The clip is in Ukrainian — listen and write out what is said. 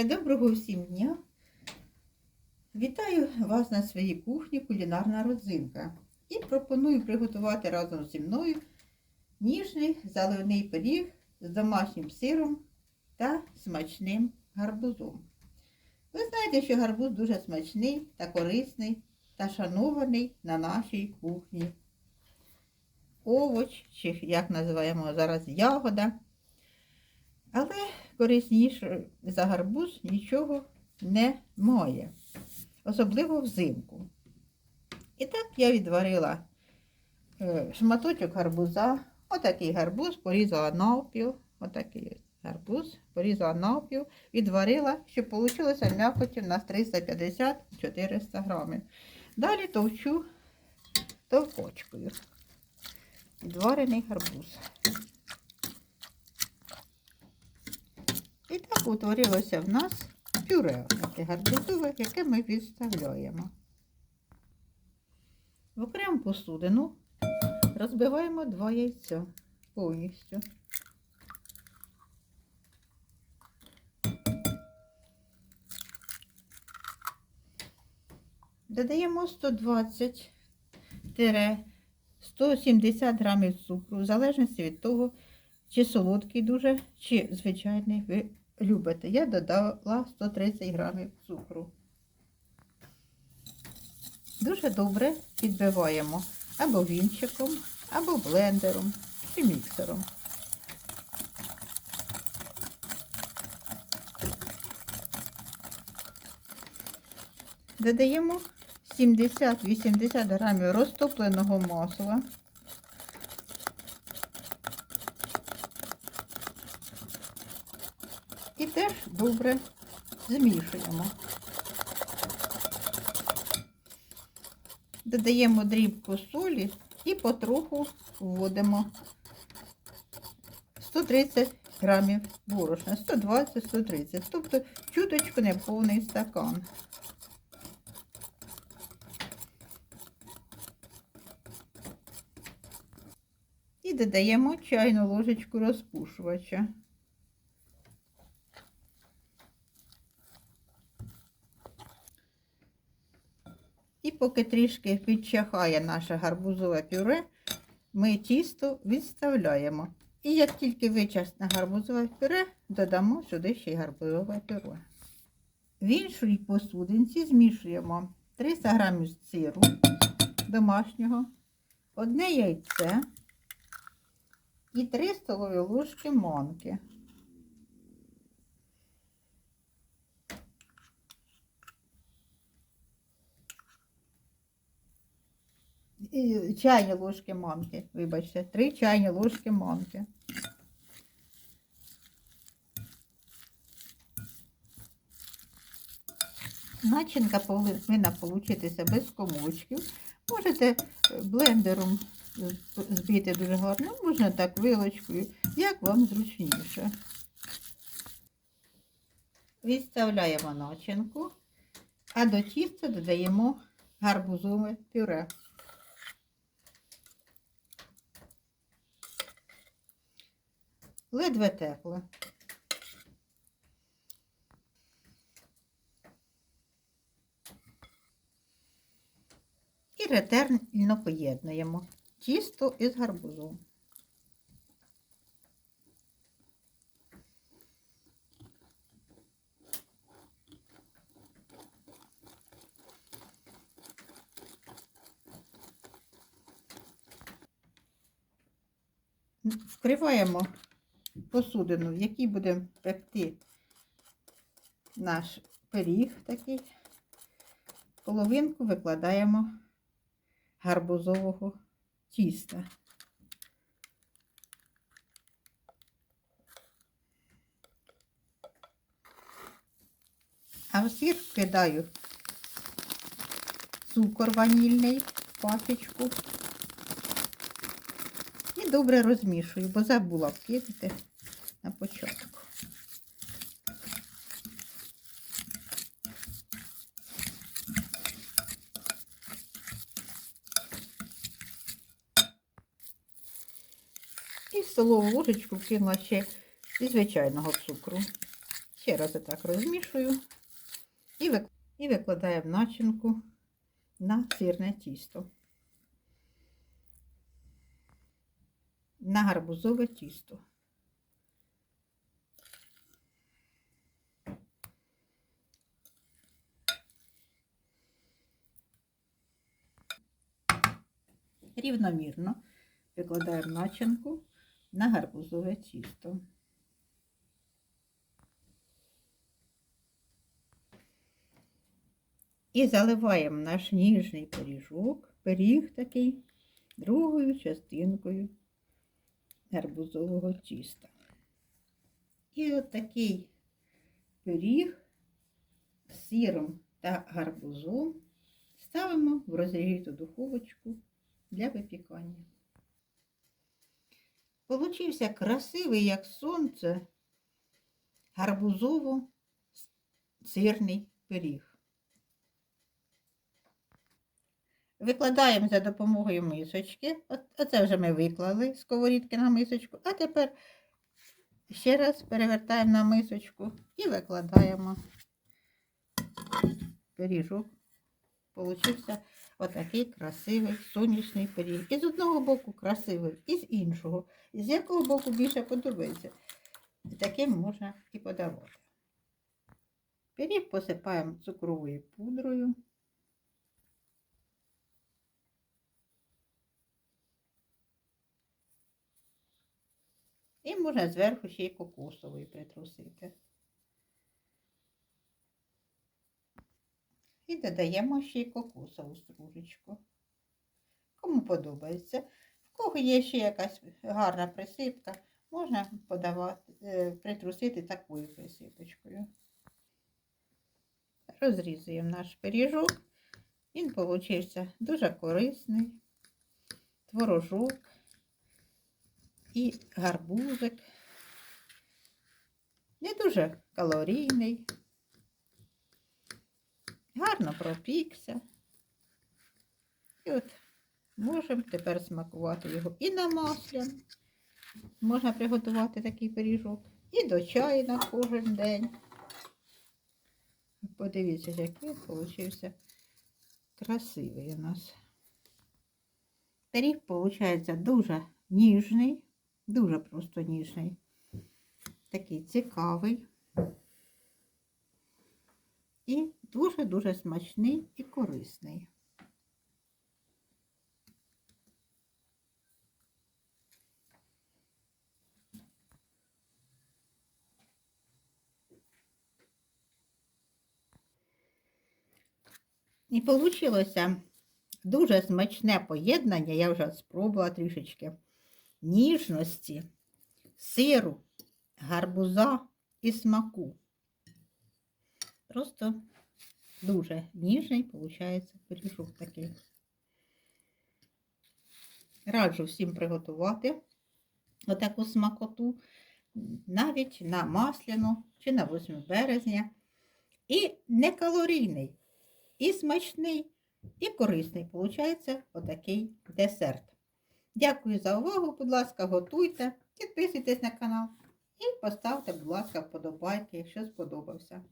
Е, Доброго всім дня! Вітаю вас на своїй кухні кулінарна родзинка. І пропоную приготувати разом зі мною ніжний заливний пиріг з домашнім сиром та смачним гарбузом. Ви знаєте, що гарбуз дуже смачний та корисний та шанований на нашій кухні. Овоч, чи як називаємо зараз ягода. Але корисніше за гарбуз нічого немає, особливо взимку. І так я відварила е, шматочок гарбуза, отакий гарбуз, порізала навпіл, отакий гарбуз, порізала навпіл, відварила, щоб вийшло м'якоті на 350-400 грамів. Далі товчу товкочкою. Відварений гарбуз. І так утворилося в нас пюре таке гарбузове, яке ми відставляємо. В окрему посудину розбиваємо два яйця повністю. Додаємо 120-170 грамів цукру, в залежності від того, чи солодкий дуже, чи звичайний ви любите. Я додала 130 грамів цукру. Дуже добре підбиваємо або вінчиком, або блендером чи міксером. Додаємо 70-80 грамів розтопленого масла. І теж добре змішуємо. Додаємо дрібку солі і потроху вводимо 130 грамів борошна, 120-130, тобто чуточку неповний стакан. І додаємо чайну ложечку розпушувача. Поки трішки підчахає наше гарбузове пюре, ми тісто відставляємо. І як тільки вичасне гарбузове пюре, додамо сюди ще й гарбузове пюре. В іншій посудинці змішуємо 300 г сиру домашнього, одне яйце і 3 столові ложки манки. Чайні ложки манки, вибачте, 3 чайні ложки манки. Начинка повинна получитися без комочків. Можете е, блендером збити дуже гарно, можна так вилочкою, як вам зручніше. Відставляємо начинку, а до тіста додаємо гарбузове пюре. Ледве тепле. І ретельно поєднуємо тісто із гарбузом. Вкриваємо посудину, в якій будемо пекти наш пиріг такий. Половинку викладаємо гарбузового тіста. А в сир вкидаю цукор ванільний, пачечку. І добре розмішую, бо забула вкидати на початку. І столову ложечку вкинула ще і звичайного цукру. Ще раз отак розмішую і, вик... і викладаємо начинку на сирне тісто. На гарбузове тісто. Рівномірно викладаємо начинку на гарбузове тісто. І заливаємо наш ніжний пиріжок, пиріг такий, другою частинкою гарбузового тіста. І от такий пиріг з сиром та гарбузом ставимо в розігріту духовочку для випікання. Получився красивий, як сонце, гарбузово-сирний пиріг. Викладаємо за допомогою мисочки. Оце вже ми виклали сковорідки на мисочку, а тепер ще раз перевертаємо на мисочку і викладаємо пиріжок. Получився отакий красивий сонячний пиріг. І з одного боку красивий, і з іншого. І з якого боку більше подобається. І таким можна і подавати. Пиріг посипаємо цукровою пудрою. І можна зверху ще й кокосовий притрусити. І додаємо ще й кокосову стружечку. Кому подобається. В кого є ще якась гарна присипка, можна подавати, е, притрусити такою присипочкою. Розрізуємо наш пиріжок. Він получився дуже корисний. Творожок і гарбузик. Не дуже калорійний. Гарно пропікся. І от можемо тепер смакувати його і на маслян. Можна приготувати такий пиріжок. І до чаю на кожен день. Подивіться, який получився красивий у нас. Пиріг, виходить, дуже ніжний, дуже просто ніжний. Такий цікавий. І дуже-дуже смачний і корисний. І вийшло дуже смачне поєднання, я вже спробувала трішечки, ніжності, сиру, гарбуза і смаку. Просто дуже ніжний, виходить, пиріжок такий. Раджу всім приготувати отаку смакоту навіть на масляну чи на 8 березня. І не калорійний, і смачний, і корисний. Получається отакий десерт. Дякую за увагу. Будь ласка, готуйте, підписуйтесь на канал і поставте, будь ласка, вподобайки, якщо сподобався.